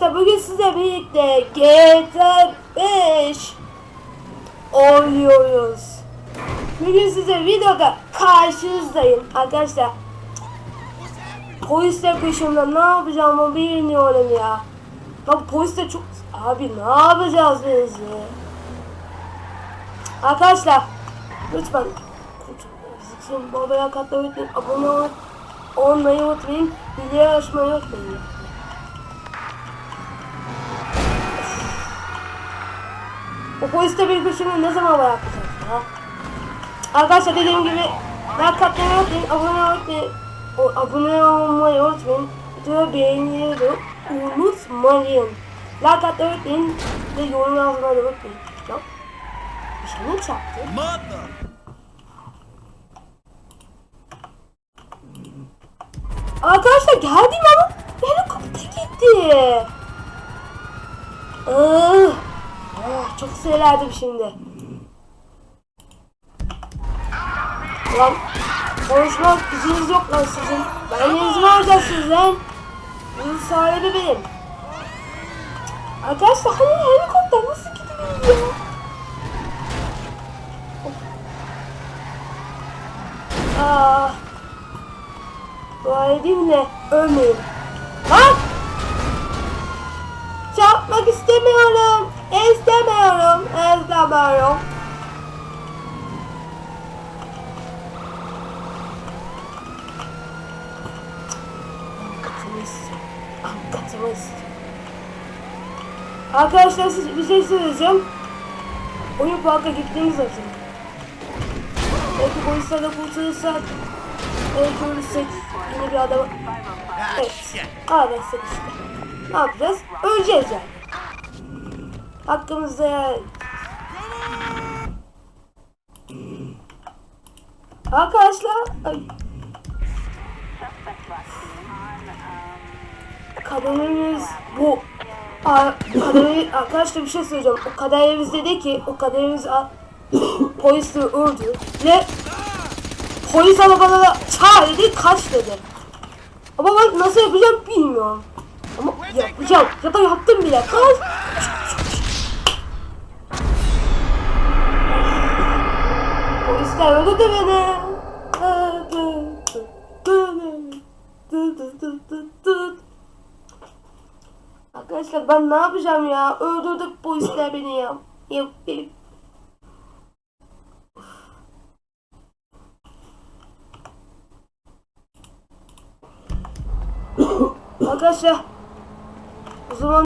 Arkadaşlar bugün size birlikte GTA 5 oynuyoruz. Bugün size videoda karşınızdayım arkadaşlar. Polisler peşimde ne yapacağımı bilmiyorum ya. Bak polis de çok... Abi ne yapacağız biz ya? Arkadaşlar lütfen Zıkın babaya katla unutmayın. Abone ol, olmayı unutmayın. Videoyu açmayı unutmayın. O polis de bir peşimde ne zaman bırakacağız ya? Arkadaşlar dediğim gibi like atmayı unutmayın. Abone olmayı o, abone olmayı unutmayın. Videoyu beğenmeyi de unutmayın. Like atmayı unutmayın. Ve yorum yazmayı unutmayın. Ya, bir şey mi çarptı? Arkadaşlar geldim ama helikopter gitti. Ah, sinirlendim şimdi. Lan konuşmak gücünüz yok lan sizin. Ben izin alacağım sizden. Bunun sahibi benim. Arkadaşlar hani helikopter nasıl gidiyor ya? Dua edeyim de ölmeyeyim. Lan! Çarpmak istemiyorum. İstemiyorum. İstemiyorum. Ankatımız. Arkadaşlar siz bir şey söyleyeceğim. Oyun parka gittiğimiz için. Belki polislerle kurtulursak Belki ölürsek yine bir adam... Evet. Ağlarsak işte. Ne yapacağız? Öleceğiz yani. Hakkımızda. Arkadaşlar... Ay. Kaderimiz bu. Aa, kaderi, arkadaşlar bir şey söyleyeceğim. O kaderimiz dedi ki o kaderimiz a- polisle öldü ve polis arabalara çağır dedi kaç dedi. Ama ben nasıl yapacağım bilmiyorum. Ama yapacağım. Ya da yaptım bile. Kaç. Arkadaşlar ben ne yapacağım ya? Öldürdü polisler beni ya. Yap, yap. Arkadaşlar o zaman